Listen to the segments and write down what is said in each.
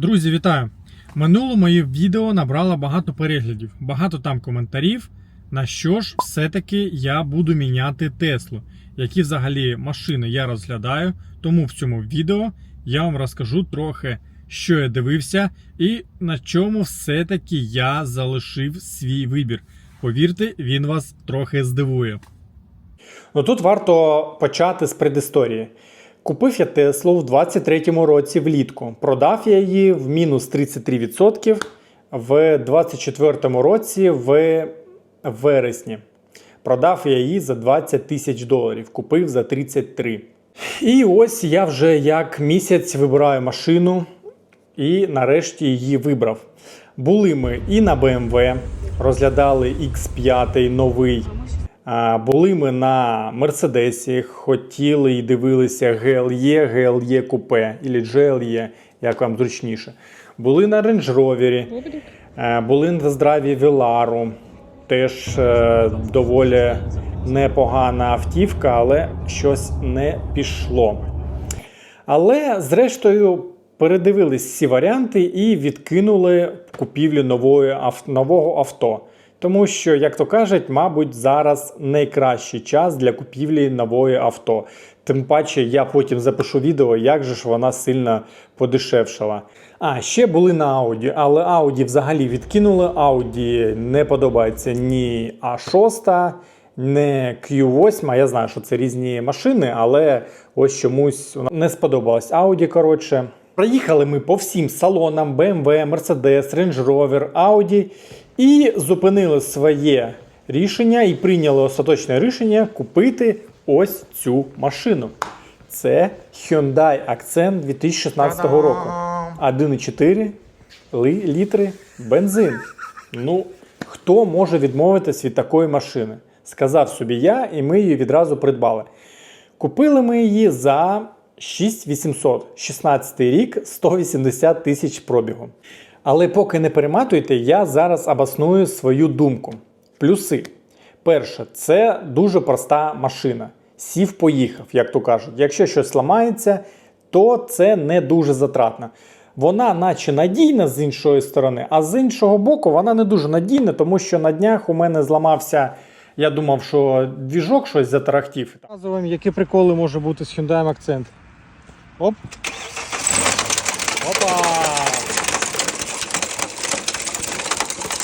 Друзі, вітаю! Минуло моє відео набрало багато переглядів, багато там коментарів. На що ж все-таки я буду міняти Теслу, які взагалі машини я розглядаю. Тому в цьому відео я вам розкажу трохи, що я дивився, і на чому все-таки я залишив свій вибір. Повірте, він вас трохи здивує. Ну тут варто почати з предісторії. Купив я Теслу в 23-му році влітку. Продав я її в мінус 33% в 24-му році в вересні. Продав я її за 20 тисяч доларів, купив за 33. І ось я вже як місяць вибираю машину і нарешті її вибрав. Були ми і на BMW, розглядали X5 новий. Були ми на Мерседесі, хотіли і дивилися GLE, GLE Coupe, або GLE, як вам зручніше. Були на Range Rover, е, були на здраві Велару. Теж е, доволі непогана автівка, але щось не пішло. Але, зрештою, передивились всі варіанти і відкинули купівлю нової, нового авто. Тому що, як то кажуть, мабуть, зараз найкращий час для купівлі нової авто. Тим паче, я потім запишу відео, як же ж вона сильно подешевшала. А, ще були на Audi, але Audi взагалі відкинули. Audi не подобається ні A6, не Q8. Я знаю, що це різні машини, але ось чомусь не сподобалось Audi, коротше. Проїхали ми по всім салонам BMW, Mercedes, Range Rover, Audi і зупинили своє рішення і прийняли остаточне рішення купити ось цю машину. Це Hyundai Accent 2016 року. 1,4 літри бензин. Ну, хто може відмовитись від такої машини? Сказав собі я, і ми її відразу придбали. Купили ми її за 6800, 16 рік, 180 тисяч пробігу. Але поки не перематуйте, я зараз обосную свою думку. Плюси. Перше, це дуже проста машина. Сів, поїхав, як то кажуть. Якщо щось ламається, то це не дуже затратно. Вона, наче надійна з іншої сторони, а з іншого боку, вона не дуже надійна, тому що на днях у мене зламався. Я думав, що двіжок щось затарахтів. Показуємо, які приколи може бути з Hyundai Accent. Оп. Опа!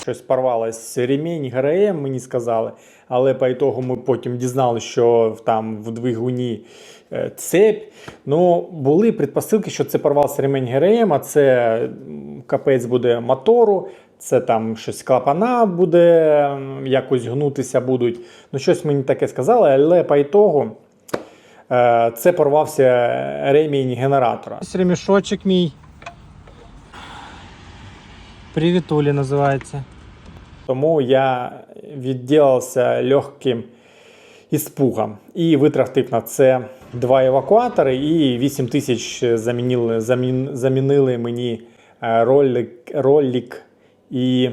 Щось порвалось ремінь ГРМ, мені сказали. Але по ітогу ми потім дізналися, що там в двигуні е, цепь. Ну, були предпосилки, що це порвався ремень ГРМ, а це капець буде мотору, це там щось клапана буде якось гнутися будуть. Ну, щось мені таке сказали, але по ітогу це порвався ремінь генератора. Ось ремішочок мій. Привітулі називається. Тому я відділився легким іспугом і витратив на це два евакуатори і 8 тисяч замінили, замін, замінили мені е, ролик, ролик і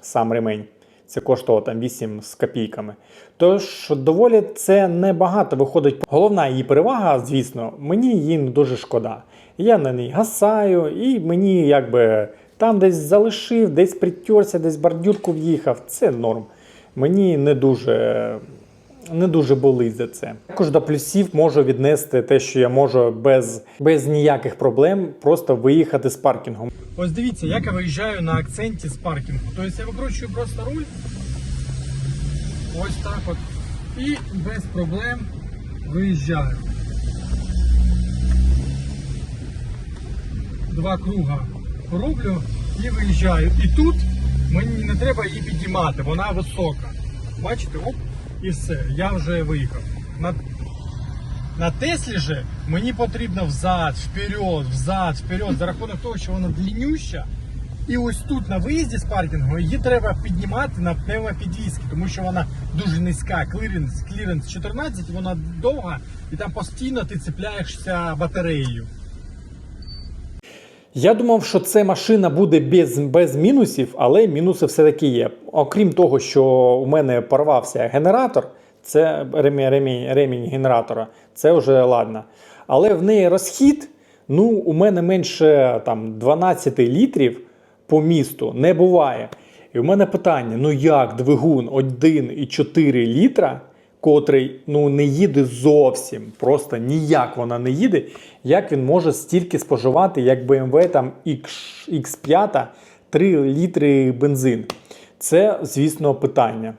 сам ремень. Це коштувало там 8 з копійками. Тож доволі це небагато виходить. Головна її перевага, звісно, мені її не дуже шкода. Я на ній гасаю, і мені якби там десь залишив, десь притерся, десь бордюрку в'їхав. Це норм. Мені не дуже. Не дуже болить за це. Також до плюсів можу віднести те, що я можу без, без ніяких проблем просто виїхати з паркінгу. Ось дивіться, як я виїжджаю на акценті з паркінгу. Тобто я викручую просто руль. Ось так от. І без проблем виїжджаю. Два круга роблю і виїжджаю. І тут мені не треба її підіймати, вона висока. Бачите, оп, і все, я вже виїхав. На, на Теслі же мені потрібно взад, вперед, взад, вперед, за рахунок того, що вона длиннюща. І ось тут на виїзді з паркінгу її треба піднімати на пневмопідвізки, тому що вона дуже низька. Кліренс, кліренс 14, вона довга, і там постійно ти цепляєшся батареєю. Я думав, що це машина буде без, без мінусів, але мінуси все-таки є. Окрім того, що у мене порвався генератор, це ремінь, ремінь, ремінь генератора, це вже ладно. Але в неї розхід Ну, у мене менше там 12 літрів по місту не буває. І у мене питання: ну як двигун 1,4 літра, котрий ну, не їде зовсім, просто ніяк вона не їде, як він може стільки споживати, як BMW там X, X5 3 літри бензин? Це, звісно, питання.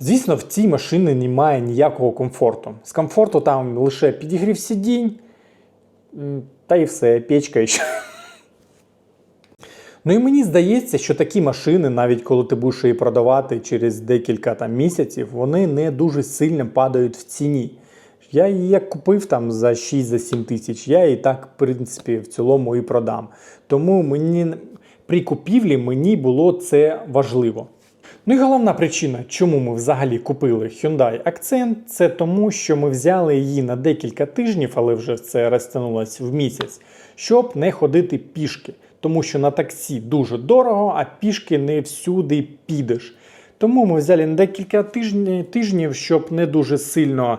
Звісно, в цій машині немає ніякого комфорту. З комфорту там лише підігрів сидінь, та і все, печка ще. Ну і мені здається, що такі машини, навіть коли ти будеш її продавати через декілька там, місяців, вони не дуже сильно падають в ціні. Я її як купив там за 6-7 тисяч, я її так, в принципі, в цілому і продам. Тому мені при купівлі мені було це важливо. Ну і головна причина, чому ми взагалі купили Hyundai Accent, це тому, що ми взяли її на декілька тижнів, але вже це розтягнулося в місяць, щоб не ходити пішки. Тому що на таксі дуже дорого, а пішки не всюди підеш. Тому ми взяли декілька тижнів, тижнів щоб не дуже сильно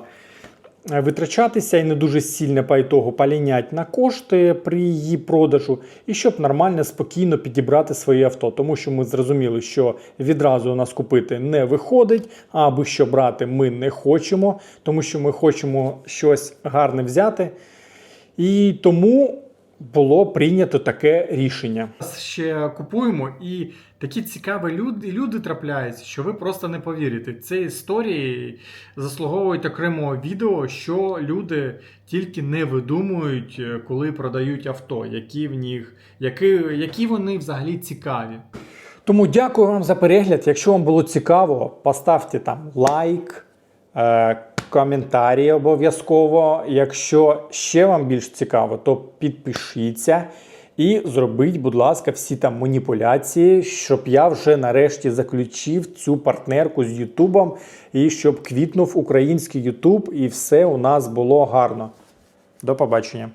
е, витрачатися і не дуже сильно по ітогу полінять на кошти при її продажу, і щоб нормально, спокійно підібрати своє авто. Тому що ми зрозуміли, що відразу у нас купити не виходить, а аби що брати ми не хочемо, тому що ми хочемо щось гарне взяти. І тому було прийнято таке рішення. Ще купуємо, і такі цікаві люди, люди трапляються, що ви просто не повірите. Це історії заслуговують окремого відео, що люди тільки не видумують, е, коли продають авто, які в них, які, які вони взагалі цікаві. Тому дякую вам за перегляд. Якщо вам було цікаво, поставте там лайк, е, коментарі обов'язково. Якщо ще вам більш цікаво, то підпишіться і зробіть, будь ласка, всі там маніпуляції, щоб я вже нарешті заключив цю партнерку з Ютубом і щоб квітнув український Ютуб і все у нас було гарно. До побачення.